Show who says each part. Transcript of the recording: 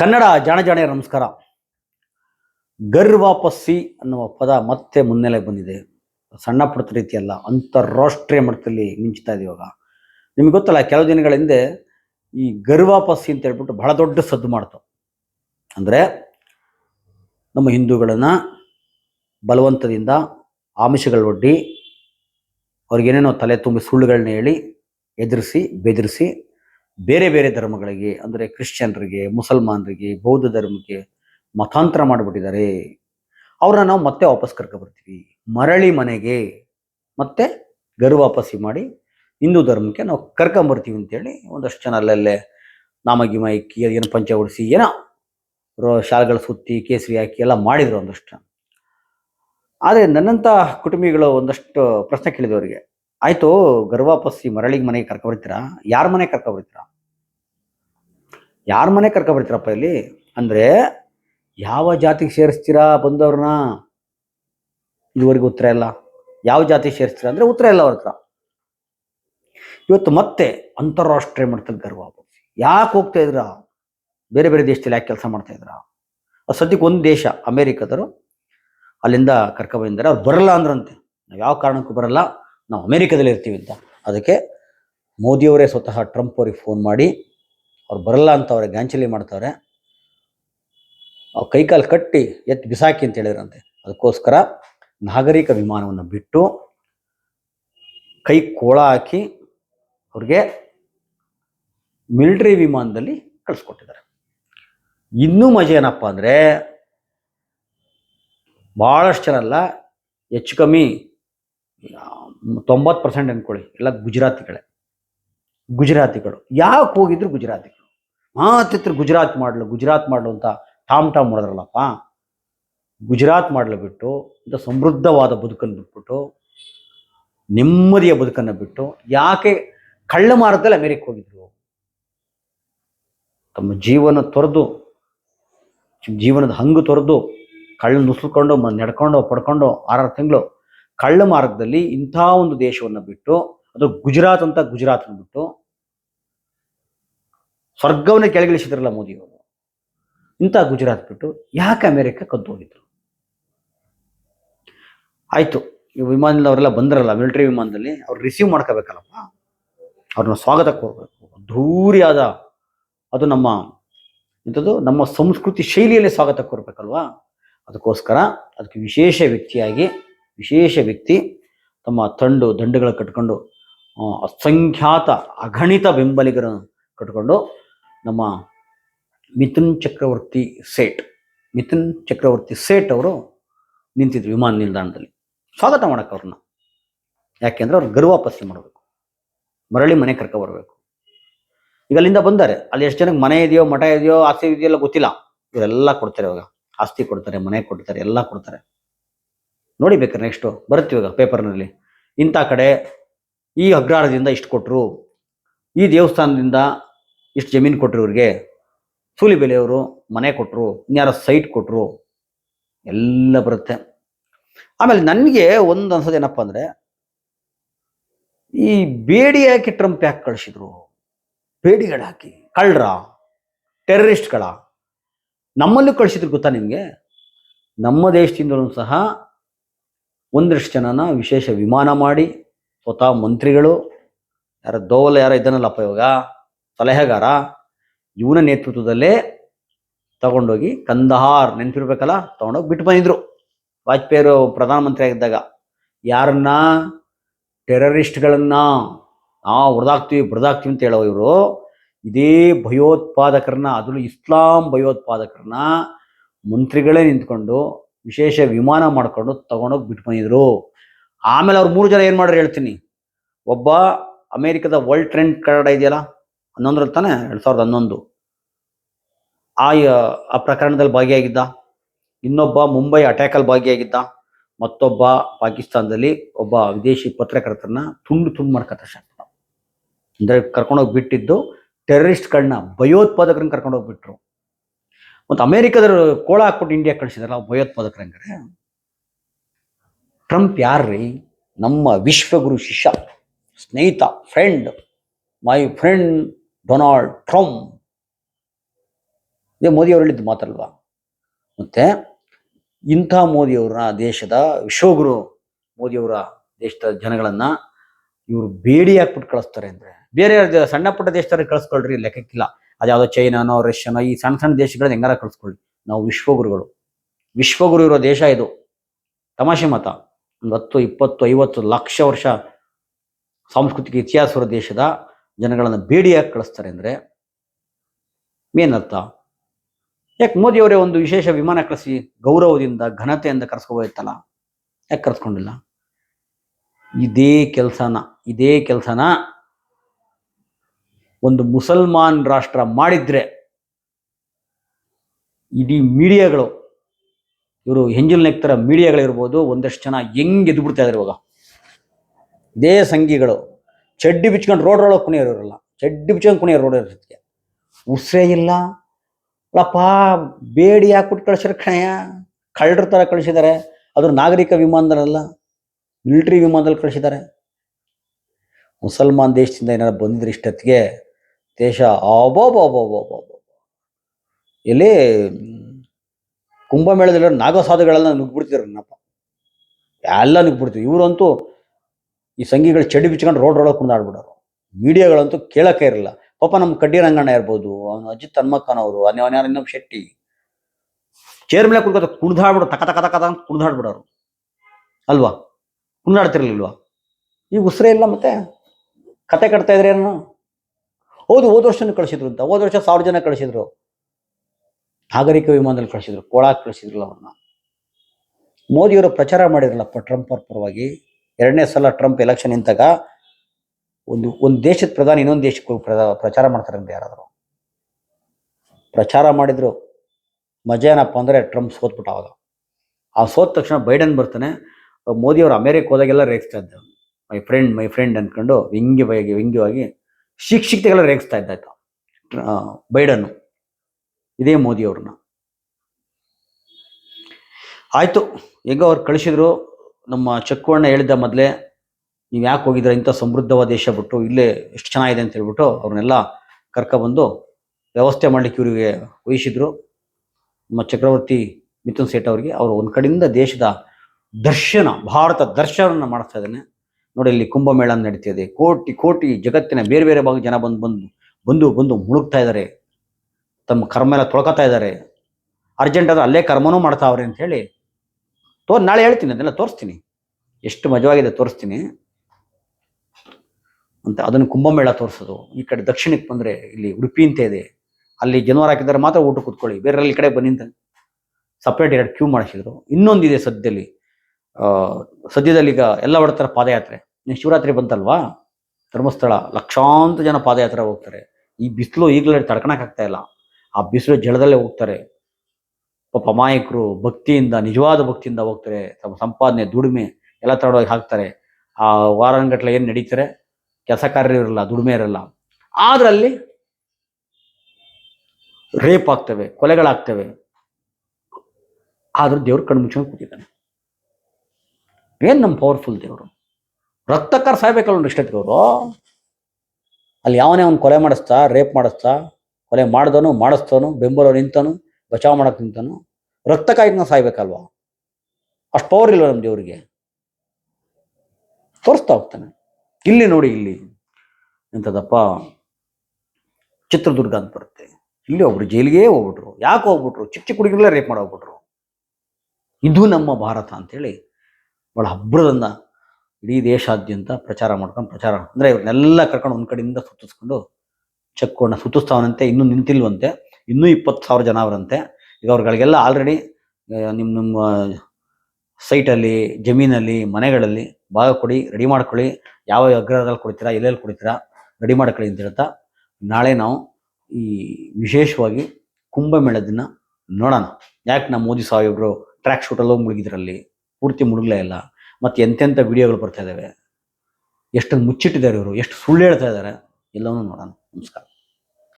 Speaker 1: ಕನ್ನಡ ಜಾಣ ಜಾಣೆ ನಮಸ್ಕಾರ. ಗರ್ವಾಪಸ್ಸಿ ಅನ್ನುವ ಪದ ಮತ್ತೆ ಮುನ್ನೆಲೆ ಬಂದಿದೆ. ಸಣ್ಣ ಪುಟ್ಟ ರೀತಿಯಲ್ಲ, ಅಂತಾರಾಷ್ಟ್ರೀಯ ಮಟ್ಟದಲ್ಲಿ ಮಿಂಚ್ತಾ ಇದೆ ಇವಾಗ. ನಿಮ್ಗೆ ಗೊತ್ತಲ್ಲ, ಕೆಲವು ದಿನಗಳ ಹಿಂದೆ ಈ ಗರ್ವಾಪಸ್ಸಿ ಅಂತ ಹೇಳ್ಬಿಟ್ಟು ಬಹಳ ದೊಡ್ಡ ಸದ್ದು ಮಾಡ್ತು. ಅಂದರೆ ನಮ್ಮ ಹಿಂದೂಗಳನ್ನು ಬಲವಂತದಿಂದ ಆಮಿಷಗಳೊಡ್ಡಿ ಅವ್ರಿಗೇನೇನೋ ತಲೆ ತುಂಬಿ ಸುಳ್ಳುಗಳನ್ನ ಹೇಳಿ ಎದುರಿಸಿ, ಬೆದರಿಸಿ ಬೇರೆ ಬೇರೆ ಧರ್ಮಗಳಿಗೆ, ಅಂದರೆ ಕ್ರಿಶ್ಚಿಯನ್ರಿಗೆ, ಮುಸಲ್ಮಾನರಿಗೆ, ಬೌದ್ಧ ಧರ್ಮಕ್ಕೆ ಮತಾಂತರ ಮಾಡಿಬಿಟ್ಟಿದ್ದಾರೆ. ಅವ್ರನ್ನ ನಾವು ಮತ್ತೆ ವಾಪಸ್ ಕರ್ಕೊಬರ್ತೀವಿ ಮರಳಿ ಮನೆಗೆ ಮತ್ತೆ ಗರು ವಾಪಸ್ಸಿ ಮಾಡಿ ಹಿಂದೂ ಧರ್ಮಕ್ಕೆ ನಾವು ಕರ್ಕೊಂಬರ್ತೀವಿ ಅಂತೇಳಿ ಒಂದಷ್ಟು ಜನ ಅಲ್ಲಲ್ಲೇ ನಾಮ ಗಿಮ ಇಕ್ಕಿ ಏನು ಪಂಚ ಉಡಿಸಿ, ಏನೋ ಶಾಲೆಗಳ ಸುತ್ತಿ, ಕೇಸರಿ ಹಾಕಿ ಎಲ್ಲ ಮಾಡಿದ್ರು ಒಂದಷ್ಟು ಆದರೆ ನನ್ನಂಥ ಕುಟುಂಬಿಗಳು ಒಂದಷ್ಟು ಪ್ರಶ್ನೆ ಕೇಳಿದ್ರು ಆಯ್ತು, ಗರ್ವಾಪಸ್ಸಿ ಮರಳಿಗೆ ಮನೆಗೆ ಕರ್ಕೊಬರ್ತೀರಾ ಯಾರ ಮನೆ ಕರ್ಕೊಬರ್ತೀರಾ ಯಾರ ಮನೆ ಕರ್ಕೊಬರ್ತೀರಪ್ಪ ಇಲ್ಲಿ? ಅಂದ್ರೆ ಯಾವ ಜಾತಿಗೆ ಸೇರಿಸ್ತೀರಾ ಬಂದವ್ರನ್ನ? ಇದುವರೆಗೂ ಉತ್ತರ ಇಲ್ಲ. ಯಾವ ಜಾತಿ ಸೇರಿಸ್ತೀರಾ ಅಂದ್ರೆ ಉತ್ತರ ಇಲ್ಲ ಅವ್ರ ಹತ್ರ. ಇವತ್ತು ಮತ್ತೆ ಅಂತಾರಾಷ್ಟ್ರೀಯ ಮಟ್ಟದಲ್ಲಿ ಗರ್ವಾಪಸ್ಸಿ. ಯಾಕೆ ಹೋಗ್ತಾ ಇದ್ರ ಬೇರೆ ಬೇರೆ ದೇಶದಲ್ಲಿ ಯಾಕೆ ಕೆಲಸ ಮಾಡ್ತಾ ಇದ್ರ ಸದ್ಯಕ್ಕೆ ಒಂದು ದೇಶ ಅಮೇರಿಕದರು ಅಲ್ಲಿಂದ ಕರ್ಕೊಬಂದಿದ್ದಾರೆ ಅವ್ರು ಬರಲ್ಲ ಅಂದ್ರಂತೆ. ನಾವು ಯಾವ ಕಾರಣಕ್ಕೂ ಬರಲ್ಲ. ನಾವು ಅಮೇರಿಕದಲ್ಲಿ ಇರ್ತೀವಿ ಅಂತ. ಅದಕ್ಕೆ ಮೋದಿಯವರೇ ಸ್ವತಃ ಟ್ರಂಪ್ ಅವ್ರಿಗೆ ಫೋನ್ ಮಾಡಿ, ಅವ್ರು ಬರಲ್ಲ ಅಂತ ಅವ್ರಿಗೆ ಗಾಂಚಲಿ ಮಾಡ್ತಾರೆ. ಅವ್ರು ಕೈಕಾಲು ಕಟ್ಟಿ ಎತ್ತಿ ಬಿಸಾಕಿ ಅಂತ ಹೇಳಿದ್ರಂತೆ. ಅದಕ್ಕೋಸ್ಕರ ನಾಗರಿಕ ವಿಮಾನವನ್ನು ಬಿಟ್ಟು ಕೈ ಕೋಳ ಹಾಕಿ ಅವ್ರಿಗೆ ಮಿಲಿಟರಿ ವಿಮಾನದಲ್ಲಿ ಕಳಿಸ್ಕೊಟ್ಟಿದ್ದಾರೆ. ಇನ್ನೂ ಮಜಾ ಏನಪ್ಪ ಅಂದರೆ ಭಾಳಷ್ಟು ಜನ ಅಲ್ಲ, ಹೆಚ್ಚು ಕಮ್ಮಿ ತೊಂಬತ್ತು ಪರ್ಸೆಂಟ್ ಅಂದ್ಕೊಳ್ಳಿ ಎಲ್ಲ ಗುಜರಾತಿಗಳೇ. ಗುಜರಾತಿಗಳು. ಯಾಕೆ ಹೋಗಿದ್ರು ಗುಜರಾತಿಗಳು? ಮಾತಿತ್ರ ಗುಜರಾತ್ ಮಾಡಲು ಗುಜರಾತ್ ಮಾಡಲು ಅಂತ ಟಾಮ್ ಟಾಮ್ ಮಾಡಿದ್ರಲ್ಲಪ್ಪ ಗುಜರಾತ್ ಮಾಡಲು ಬಿಟ್ಟು, ಇಂಥ ಸಮೃದ್ಧವಾದ ಬದುಕನ್ನು ಬಿಟ್ಬಿಟ್ಟು, ನೆಮ್ಮದಿಯ ಬದುಕನ್ನು ಬಿಟ್ಟು, ಯಾಕೆ ಕಳ್ಳ ಮಾರ್ಗದಲ್ಲಿ ಅಮೆರಿಕ ಹೋಗಿದ್ರು? ತಮ್ಮ ಜೀವನ ತೊರೆದು, ಜೀವನದ ಹಂಗು ತೊರೆದು, ಕಳ್ಳ ನುಸುಳ್ಕೊಂಡು ಮ, ನಡ್ಕೊಂಡು, ಪಡ್ಕೊಂಡು, ಆರಾರು ತಿಂಗಳು ಕಳ್ಳ ಮಾರ್ಗದಲ್ಲಿ ಇಂಥ ಒಂದು ದೇಶವನ್ನು ಬಿಟ್ಟು, ಅದು ಗುಜರಾತ್ ಅಂತ ಗುಜರಾತ್ ಬಿಟ್ಟು, ಸ್ವರ್ಗವನ್ನ ಕೆಳಗಿಳಿಸಿದ್ರಲ್ಲ ಮೋದಿಯವರು ಇಂಥ ಗುಜರಾತ್ ಬಿಟ್ಟು ಯಾಕೆ ಅಮೆರಿಕ ಕದ್ದು ಹೋಗಿದ್ರು ಆಯ್ತು ವಿಮಾನದಲ್ಲಿ ಅವರೆಲ್ಲ ಬಂದ್ರಲ್ಲ, ಮಿಲಿಟರಿ ವಿಮಾನದಲ್ಲಿ, ಅವ್ರು ರಿಸೀವ್ ಮಾಡ್ಕೋಬೇಕಲ್ಲಪ್ಪ, ಅವ್ರನ್ನ ಸ್ವಾಗತಕ್ಕೆ ಹೋಗಬೇಕು. ಅದ್ಧೂರಿಯಾದ, ಅದು ನಮ್ಮ, ಇಂಥದ್ದು ನಮ್ಮ ಸಂಸ್ಕೃತಿ ಶೈಲಿಯಲ್ಲಿ ಸ್ವಾಗತಕ್ಕೆ ಕೊಡ್ಬೇಕಲ್ವಾ ಅದಕ್ಕೋಸ್ಕರ, ಅದಕ್ಕೆ ವಿಶೇಷ ವ್ಯಕ್ತಿಯಾಗಿ ವಿಶೇಷ ವ್ಯಕ್ತಿ, ತಮ್ಮ ತಂಡು ದಂಡುಗಳ ಕಟ್ಕೊಂಡು ಅಸಂಖ್ಯಾತ ಅಗಣಿತ ಬೆಂಬಲಿಗರನ್ನು ಕಟ್ಕೊಂಡು ನಮ್ಮ ಮಿಥುನ್ ಚಕ್ರವರ್ತಿ ಸೇಟ್ ಮಿಥುನ್ ಚಕ್ರವರ್ತಿ ಸೇಟ್ ಅವರು ನಿಂತಿದ್ರು ವಿಮಾನ ನಿಲ್ದಾಣದಲ್ಲಿ. ಸ್ವಾಗತ ಮಾಡೋಕೆ ಅವ್ರನ್ನ. ಯಾಕೆಂದ್ರೆ ಅವ್ರು ಗರ್ವಾಪಸ್ಸಿ ಮಾಡಬೇಕು. ಮರಳಿ ಮನೆ ಕರ್ಕೊ ಬರಬೇಕು. ಈಗ ಅಲ್ಲಿಂದ ಬಂದಾರೆ ಅಲ್ಲಿ ಎಷ್ಟು ಜನಕ್ಕೆ ಮನೆ ಇದೆಯೋ, ಮಠ ಇದೆಯೋ, ಆಸ್ತಿ ಇದೆಯೋ ಗೊತ್ತಿಲ್ಲ. ಇವರೆಲ್ಲ ಕೊಡ್ತಾರೆ ಇವಾಗ. ಆಸ್ತಿ ಕೊಡ್ತಾರೆ, ಮನೆ ಕೊಡ್ತಾರೆ, ಎಲ್ಲ ಕೊಡ್ತಾರೆ. ನೋಡಿ ನೆಕ್ಸ್ಟು ಬರುತ್ತೆ ಇವಾಗ ಪೇಪರ್ನಲ್ಲಿ ಇಂಥ ಕಡೆ ಈ ಅಗ್ರಹಾರದಿಂದ ಇಷ್ಟು ಕೊಟ್ಟರು ಈ ದೇವಸ್ಥಾನದಿಂದ ಇಷ್ಟು ಜಮೀನು ಕೊಟ್ಟರು ಇವ್ರಿಗೆ. ಸೂಲಿಬೆಲೆಯವರು ಮನೆ ಕೊಟ್ಟರು ಇನ್ಯಾರೋ ಸೈಟ್ ಕೊಟ್ಟರು ಎಲ್ಲ ಬರುತ್ತೆ. ಆಮೇಲೆ ನನಗೆ ಒಂದು ಅನ್ಸೋದು ಏನಪ್ಪ ಅಂದರೆ, ಈ ಬೇಡಿ ಹಾಕಿ ಟ್ರಂಪ್ ಯಾಕೆ ಕಳಿಸಿದ್ರು? ಬೇಡಿಗಳು ಹಾಕಿ. ಕಳ್ಳರ ಟೆರರಿಸ್ಟ್ಗಳ ನಮ್ಮಲ್ಲೂ ಕಳಿಸಿದ್ರು ಗೊತ್ತಾ ನಿಮಗೆ? ನಮ್ಮ ದೇಶದಿಂದಲೂ ಸಹ ಒಂದಷ್ಟು ಜನನ ವಿಶೇಷ ವಿಮಾನ ಮಾಡಿ, ಸ್ವತಃ ಮಂತ್ರಿಗಳು, ಯಾರ ದೋವಲ್ ಯಾರ ಇದ್ದಾನಲ್ಲಪ್ಪ ಇವಾಗ, ಸಲಹೆಗಾರ, ಇವನ ನೇತೃತ್ವದಲ್ಲೇ ತಗೊಂಡೋಗಿ ಕಂದಹಾರ್ ನೆನಪಿರ್ಬೇಕಲ್ಲ, ತಗೊಂಡೋಗಿ ಬಿಟ್ಟು ಬಂದಿದ್ರು. ವಾಜಪೇಯಿ ಪ್ರಧಾನಮಂತ್ರಿ ಆಗಿದ್ದಾಗ, ಯಾರನ್ನ ಟೆರರಿಸ್ಟ್ಗಳನ್ನ ನಾವು ಹೊಡೆದಾಕ್ತೀವಿ, ಬಡ್ದಾಕ್ತೀವಿ ಅಂತ ಹೇಳೋ ಇವರು, ಇದೇ ಭಯೋತ್ಪಾದಕರನ್ನ, ಅದರಲ್ಲೂ ಇಸ್ಲಾಂ ಭಯೋತ್ಪಾದಕರನ್ನ ಮಂತ್ರಿಗಳೇ ನಿಂತ್ಕೊಂಡು ವಿಶೇಷ ವಿಮಾನ ಮಾಡ್ಕೊಂಡು ತಗೊಂಡೋಗಿ ಬಿಟ್ಟು ಬಂದಿದ್ರು. ಆಮೇಲೆ ಅವ್ರು ಮೂರು ಜನ ಏನು ಮಾಡ್ರಿ ಹೇಳ್ತೀನಿ. ಒಬ್ಬ ಅಮೇರಿಕದ ವರ್ಲ್ಡ್ ಟ್ರೆಂಡ್ ಕನ್ನಡ ಇದೆಯಲ್ಲ, ಹನ್ನೊಂದರಲ್ಲಿ ತಾನೆ, ಎರಡು ಸಾವಿರದ ಹನ್ನೊಂದು. ಆ ಆ ಪ್ರಕರಣದಲ್ಲಿ ಭಾಗಿಯಾಗಿದ್ದ. ಇನ್ನೊಬ್ಬ ಮುಂಬೈ ಅಟ್ಯಾಕಲ್ಲಿ ಭಾಗಿಯಾಗಿದ್ದ. ಮತ್ತೊಬ್ಬ ಪಾಕಿಸ್ತಾನದಲ್ಲಿ ಒಬ್ಬ ವಿದೇಶಿ ಪತ್ರಕರ್ತರನ್ನ ತುಂಡು ತುಂಡು ಮಾಡ್ಕತ್ತ ಅಂದ್ರೆ ಅಂದರೆ ಕರ್ಕೊಂಡೋಗಿ ಬಿಟ್ಟಿದ್ದು ಟೆರರಿಸ್ಟ್ಗಳನ್ನ ಭಯೋತ್ಪಾದಕರನ್ನ ಕರ್ಕೊಂಡೋಗಿ ಬಿಟ್ರು. ಮತ್ತು ಅಮೇರಿಕದವರು ಕೋಳ ಹಾಕ್ಬಿಟ್ಟು ಇಂಡಿಯಾ ಕಳಿಸಿದಾರಲ್ಲ ಭಯೋತ್ಪಾದಕರಂಗಾರೆ. ಟ್ರಂಪ್ ಯಾರ್ರೀ? ನಮ್ಮ ವಿಶ್ವಗುರು ಶಿಷ್ಯ ಸ್ನೇಹಿತ friend my friend Donald Trump ಇದೇ ಮೋದಿಯವರು ಹೇಳಿದ್ದು ಮಾತಲ್ವಾ? ಮತ್ತೆ ಇಂಥ ಮೋದಿಯವರ ದೇಶದ ವಿಶ್ವಗುರು ಮೋದಿಯವರ ದೇಶದ ಜನಗಳನ್ನ ಇವರು ಬೇಡಿ ಹಾಕ್ಬಿಟ್ಟು ಕಳಿಸ್ತಾರೆ ಅಂದರೆ ಬೇರೆ ಸಣ್ಣ ಪುಟ್ಟ ದೇಶದವ್ರಿಗೆ ಕಳಿಸ್ಕೊಳ್ರಿ ಲೆಕ್ಕಕ್ಕಿಲ್ಲ. ಅದ್ಯಾವುದೋ ಚೈನಾನೋ, ರಷ್ಯನೋ, ಈ ಸಣ್ಣ ಸಣ್ಣ ದೇಶಗಳನ್ನ ಹೆಂಗಾರ ಕಳಿಸ್ಕೊಳ್ಳಿ. ನಾವು ವಿಶ್ವಗುರುಗಳು. ವಿಶ್ವಗುರು ಇರೋ ದೇಶ ಇದು. ತಮಾಷೆ ಮತ. ಒಂದು ಹತ್ತು, ಇಪ್ಪತ್ತು, ಐವತ್ತು ಲಕ್ಷ ವರ್ಷ ಸಾಂಸ್ಕೃತಿಕ ಇತಿಹಾಸ ಇರೋ ದೇಶದ ಜನಗಳನ್ನು ಬೇಡಿಯಾಗಿ ಕಳಿಸ್ತಾರೆ ಅಂದರೆ ಏನರ್ಥ? ಯಾಕೆ ಮೋದಿಯವರೇ ಒಂದು ವಿಶೇಷ ವಿಮಾನ ಕಳಿಸಿ ಗೌರವದಿಂದ, ಘನತೆಯಿಂದ ಕರ್ಸ್ಕೋಬೋದಿತ್ತಲ್ಲ? ಯಾಕೆ ಕರ್ಸ್ಕೊಂಡಿಲ್ಲ? ಇದೇ ಕೆಲಸನ ಇದೇ ಕೆಲಸನ ಒಂದು ಮುಸಲ್ಮಾನ್ ರಾಷ್ಟ್ರ ಮಾಡಿದ್ರೆ ಇಡೀ ಮೀಡಿಯಾಗಳು, ಇವರು ಹೆಂಜಲ್ ನೆಕ್ತರ ಮೀಡಿಯಾಗಳಿರ್ಬೋದು, ಒಂದಷ್ಟು ಜನ ಹೆಂಗೆ ಎದ್ದು ಬಿಡ್ತಾ ಇದಾರೆ ಇವಾಗ. ಇದೇ ಸಂಘಿಗಳು. ಚಡ್ಡಿ ಬಿಚ್ಕೊಂಡು ರೋಡ್ ಒಳಗೆ ಕುಣಿಯೋರಿರಲ್ಲ. ಚಡ್ಡಿ ಬಿಚ್ಕೊಂಡು ಕುಣಿಯೋ ರೋಡ್ ಇರೋದಕ್ಕೆ ಉಸ್ರೇ ಇಲ್ಲ. ಅಲ್ಲಪ್ಪ, ಬೇಡಿ ಹಾಕ್ಬಿಟ್ಟು ಕಳ್ಸಿರ ಕಣಯ್ಯ ಕಳ್ಳರ ಥರ ಕಳಿಸಿದ್ದಾರೆ. ಅದ್ರ ನಾಗರಿಕ ವಿಮಾನದಲ್ಲ, ಮಿಲಿಟ್ರಿ ವಿಮಾನದಲ್ಲಿ ಕಳಿಸಿದ್ದಾರೆ. ಮುಸಲ್ಮಾನ್ ದೇಶದಿಂದ ಏನಾರು ಬಂದಿದ್ರೆ ಇಷ್ಟೊತ್ತಿಗೆ ದೇಶ ಅಬೋಬೋಬೋಬೋಬೋಬೋ ಎಲ್ಲಿ ಕುಂಭಮೇಳದಲ್ಲಿರೋ ನಾಗಸಾಧುಗಳೆಲ್ಲ ನುಗ್ಬಿಡ್ತಿದ್ರು ನನ್ನಪ್ಪ. ಎಲ್ಲ ನುಗ್ಬಿಡ್ತೀವಿ ಇವರಂತೂ ಈ ಸಂಘಿಗಳು ಚಡಿ ಬಿಚ್ಕೊಂಡು ರೋಡ್ ರೋಡ್ ಕುಂದಾಡ್ಬಿಡೋರು ಮೀಡಿಯಾಗಳಂತೂ ಕೇಳಕ್ಕೆ ಇರಲ್ಲ. ಪಾಪ ನಮ್ಮ ಕಡ್ಡಿ ರಂಗಣ್ಣ ಇರ್ಬೋದು, ಅವನು ಅಜಿತ್ ಹನ್ಮಕ್ಕನವರು ಅನ್ಯಾರ ಇನ್ನೊಬ್ಬ ಶೆಟ್ಟಿ. ಚೇರ್ ಮೇಲೆ ಕುಡ್ಕೋತ ಕುಣ್ದಾಡ್ಬಿಡೋ ತಕ ತಕ ತಕ ಅಂತ ಕುಣ್ದಾಡ್ಬಿಡೋರು ಅಲ್ವಾ? ಕುಣ್ದಾಡ್ತಿರ್ಲಿಲ್ವಾ ಈಗ ಉಸಿರೇ ಇಲ್ಲ ಮತ್ತೆ? ಕತೆ ಕಟ್ತಾ ಇದ್ರೆ ಏನು? ಹೌದು, ಹೋದ ವರ್ಷನೂ ಕಳಿಸಿದ್ರು ಅಂತ. ಹೋದ ವರ್ಷ ಸಾವಿರ ಜನ ಕಳಿಸಿದ್ರು. ನಾಗರಿಕ ವಿಮಾನದಲ್ಲಿ ಕಳಿಸಿದ್ರು. ಕೋಳಾಕ್ ಕಳಿಸಿದ್ರಲ್ಲ ಅವ್ರನ್ನ. ಮೋದಿಯವರು ಪ್ರಚಾರ ಮಾಡಿದ್ರಲ್ಲಪ್ಪ ಟ್ರಂಪ್ ಅವ್ರ ಪರವಾಗಿ. ಎರಡನೇ ಸಲ ಟ್ರಂಪ್ ಎಲೆಕ್ಷನ್ ನಿಂತಾಗ ಒಂದು ಒಂದು ದೇಶದ ಪ್ರಧಾನಿ ಇನ್ನೊಂದು ದೇಶಕ್ಕೆ ಪ್ರಚಾರ ಮಾಡ್ತಾರೆ ಅಂತ ಯಾರಾದರೂ. ಪ್ರಚಾರ ಮಾಡಿದ್ರು. ಮಜಾ ಏನಪ್ಪ ಅಂದರೆ ಟ್ರಂಪ್ ಸೋತ್ಬಿಟ್ಟ ಅವಾಗ ಆ ಸೋತ ತಕ್ಷಣ ಬೈಡನ್ ಬರ್ತಾನೆ. ಮೋದಿಯವರು ಅಮೇರಿಕ ಹೋದಾಗೆಲ್ಲ ರೇಗಿಸ್ತಾ ಇದ್ದ. ಮೈ ಫ್ರೆಂಡ್ ಮೈ ಫ್ರೆಂಡ್ ಅಂದ್ಕೊಂಡು ವ್ಯಂಗ್ಯವಾಗಿ ವ್ಯಂಗ್ಯವಾಗಿ ಶಿಕ್ಷಿಕ್ತೆಗೆಲ್ಲ ರೇಗಿಸ್ತಾ ಇದ್ದಾಯ್ತು. ಬೈಡನ್ನು ಇದೇ ಮೋದಿಯವ್ರನ್ನ ಆಯಿತು, ಹೆಂಗೋ ಅವ್ರು ಕಳಿಸಿದ್ರು. ನಮ್ಮ ಚಕ್ಕುವಣ್ಣ ಹೇಳಿದ್ದ ಮೊದಲೇ, ನೀವು ಯಾಕೆ ಹೋಗಿದ್ರೆ? ಇಂಥ ಸಮೃದ್ಧವಾದ ದೇಶ ಬಿಟ್ಟು ಇಲ್ಲೇ ಎಷ್ಟು ಚೆನ್ನಾಗಿದೆ ಅಂತ ಹೇಳ್ಬಿಟ್ಟು ಅವ್ರನ್ನೆಲ್ಲ ಕರ್ಕೊಬಂದು ವ್ಯವಸ್ಥೆ ಮಾಡಲಿಕ್ಕೆ ಇವರಿಗೆ ವಹಿಸಿದ್ರು. ನಮ್ಮ ಚಕ್ರವರ್ತಿ ಮಿಥುನ್ ಸೇಠ್ ಅವರಿಗೆ, ಅವರು ಒಂದು ಕಡೆಯಿಂದ ದೇಶದ ದರ್ಶನ, ಭಾರತ ದರ್ಶನವನ್ನು ಮಾಡಿಸ್ತಾ ಇದ್ದಾನೆ. ನೋಡಿ ಇಲ್ಲಿ ಕುಂಭಮೇಳ ನಡೀತಿದೆ. ಕೋಟಿ ಕೋಟಿ ಜಗತ್ತಿನ ಬೇರೆ ಬೇರೆ ಭಾಗ ಜನ ಬಂದು ಬಂದು ಬಂದು ಬಂದು ಮುಳುಗ್ತಾ ಇದ್ದಾರೆ ತಮ್ಮ ಕರ್ಮ ಎಲ್ಲ ತೊಳ್ಕೊತಾ ಇದ್ದಾರೆ ಅರ್ಜೆಂಟ್ ಆದ್ರೆ ಅಲ್ಲೇ ಕರ್ಮನೂ ಮಾಡ್ತಾವ್ರೆ ಅಂತ ಹೇಳಿ ತೋ, ನಾಳೆ ಹೇಳ್ತೀನಿ ಅದನ್ನೆಲ್ಲ ತೋರಿಸ್ತೀನಿ. ಎಷ್ಟು ಮಜವಾಗಿದೆ ತೋರಿಸ್ತೀನಿ. ಅಂತ ಅದನ್ನು ಕುಂಭಮೇಳ ತೋರಿಸೋದು. ಈ ಕಡೆ ದಕ್ಷಿಣಕ್ಕೆ ಬಂದರೆ ಇಲ್ಲಿ ಉಡುಪಿ ಅಂತ ಇದೆ. ಅಲ್ಲಿ ಜನವಾರ ಹಾಕಿದ್ದಾರೆ, ಮಾತ್ರ ಊಟ ಕೂತ್ಕೊಳ್ಳಿ. ಬೇರೆ ಈ ಕಡೆ ಬನ್ನಿ ಅಂತ ಸಪ್ರೇಟ್ ಎರಡು ಕ್ಯೂ ಮಾಡಿಸಿದ್ರು. ಇನ್ನೊಂದಿದೆ ಸದ್ಯದಲ್ಲಿ. ಸದ್ಯದಲ್ಲಿ ಈಗ ಎಲ್ಲ ಹೊಡ್ತಾರೆ ಪಾದಯಾತ್ರೆ. ಶಿವರಾತ್ರಿ ಬಂತಲ್ವಾ? ಧರ್ಮಸ್ಥಳ, ಲಕ್ಷಾಂತರ ಜನ ಪಾದಯಾತ್ರೆ ಹೋಗ್ತಾರೆ. ಈ ಬಿಸಿಲು ಈಗಲೇ ತಡ್ಕೊಳಕ್ಕಾಗ್ತಾ ಇಲ್ಲ. ಆ ಬಿಸಿಲು ಜಳದಲ್ಲೇ ಹೋಗ್ತಾರೆ. ಪಾಪ ಅಮಾಯಕರು ಭಕ್ತಿಯಿಂದ, ನಿಜವಾದ ಭಕ್ತಿಯಿಂದ ಹೋಗ್ತಾರೆ. ತಮ್ಮ ಸಂಪಾದನೆ, ದುಡಿಮೆ ಎಲ್ಲ ತಗೊಂಡೋಗಿ ಹಾಕ್ತಾರೆ. ಆ ವಾರಗಟ್ಟಲೆ ಏನು ನಡೀತಾರೆ? ಕೆಲಸ ಕಾರ್ಯ ಇರಲ್ಲ, ದುಡಿಮೆ ಇರಲ್ಲ. ಆದ್ರಲ್ಲಿ ರೇಪ್ ಆಗ್ತವೆ, ಕೊಲೆಗಳಾಗ್ತವೆ. ಆದ್ರೂ ದೇವ್ರ ಕಣ್ಣು ಕೂತಿದ್ದಾನೆ. ಏನ್ ನಮ್ಮ ಪವರ್ಫುಲ್ ದೇವರು? ರಕ್ತಕಾರ ಸಾಯ್ಬೇಕಲ್ಲ ಇಷ್ಟೊತ್ತಿಗೆ ಅವರು. ಅಲ್ಲಿ ಯಾವನೇ ಅವ್ನು ಕೊಲೆ ಮಾಡಿಸ್ತಾ ರೇಪ್ ಮಾಡಿಸ್ತಾ, ಕೊಲೆ ಮಾಡ್ದನು ಮಾಡಿಸ್ತಾನು ಬೆಂಬಲ ನಿಂತನು ಬಚಾವ್ ಮಾಡಕ್ ನಿಂತನು ರಕ್ತ ಕಾಯ್ದನ ಸಾಯ್ಬೇಕಲ್ವಾ? ಅಷ್ಟು ಪವರ್ ಇಲ್ವ ನಮ್ಮ ದೇವರಿಗೆ. ತೋರಿಸ್ತಾ ಹೋಗ್ತಾನೆ. ಇಲ್ಲಿ ನೋಡಿ, ಇಲ್ಲಿ ಎಂಥದಪ್ಪ, ಚಿತ್ರದುರ್ಗ ಅಂತ ಬರುತ್ತೆ. ಇಲ್ಲಿ ಒಬ್ರು ಜೈಲಿಗೆ ಹೋಗ್ಬಿಟ್ರು. ಯಾಕೆ ಹೋಗ್ಬಿಟ್ರು? ಚಿಕ್ಕ ಚಿಕ್ಕ ಹುಡುಗರಲ್ಲೇ ರೇಪ್ ಮಾಡೋಗ್ಬಿಟ್ರು ಇದು ನಮ್ಮ ಭಾರತ ಅಂತೇಳಿ ಭಾಳ ಹಬ್ಬರದನ್ನು ಇಡೀ ದೇಶಾದ್ಯಂತ ಪ್ರಚಾರ ಮಾಡ್ಕೊಂಡು ಪ್ರಚಾರ ಅಂದರೆ ಇವ್ರನ್ನೆಲ್ಲ ಕರ್ಕೊಂಡು ಒಂದು ಕಡೆಯಿಂದ ಸುತ್ತಿಸ್ಕೊಂಡು ಚೆಕ್ಕೋಣ ಸುತ್ತಿಸ್ತಾವನಂತೆ, ಇನ್ನೂ ನಿಂತಿಲ್ವಂತೆ, ಇನ್ನೂ ಇಪ್ಪತ್ತು ಸಾವಿರ ಜನ ಅವರಂತೆ. ಈಗ ಅವ್ರುಗಳಿಗೆಲ್ಲ ಆಲ್ರೆಡಿ ನಿಮ್ಮ ನಿಮ್ಮ ಸೈಟಲ್ಲಿ, ಜಮೀನಲ್ಲಿ, ಮನೆಗಳಲ್ಲಿ ಭಾಗ ಕೊಡಿ ರೆಡಿ ಮಾಡ್ಕೊಳ್ಳಿ. ಯಾವ ಅಗ್ರಹದಲ್ಲಿ ಕೊಡ್ತೀರಾ, ಎಲ್ಲೆಲ್ಲಿ ಕೊಡ್ತೀರಾ ರೆಡಿ ಮಾಡ್ಕೊಳ್ಳಿ ಅಂತ ಹೇಳ್ತಾ ನಾಳೆ ನಾವು ಈ ವಿಶೇಷವಾಗಿ ಕುಂಭಮೇಳದನ್ನ ನೋಡೋಣ. ಯಾಕೆ ನಮ್ಮ ಮೋದಿ ಸಾಹೇಬರು ಟ್ರ್ಯಾಕ್ ಶೂಟಲ್ಲಿ ಹೋಗಿ ಮುಳುಗಿದ್ರಲ್ಲಿ? ಪೂರ್ತಿ ಮುಳುಗ್ಲೇ ಇಲ್ಲ. ಮತ್ತು ಎಂತೆಂಥ ವಿಡಿಯೋಗಳು ಬರ್ತಾ ಇದ್ದಾವೆ ಎಷ್ಟು ಮುಚ್ಚಿಟ್ಟಿದ್ದಾರೆ ಇವರು. ಎಷ್ಟು ಸುಳ್ಳು ಹೇಳ್ತಾ ಇದ್ದಾರೆ ಎಲ್ಲವನ್ನೂ ನೋಡೋಣ. ನಮಸ್ಕಾರ.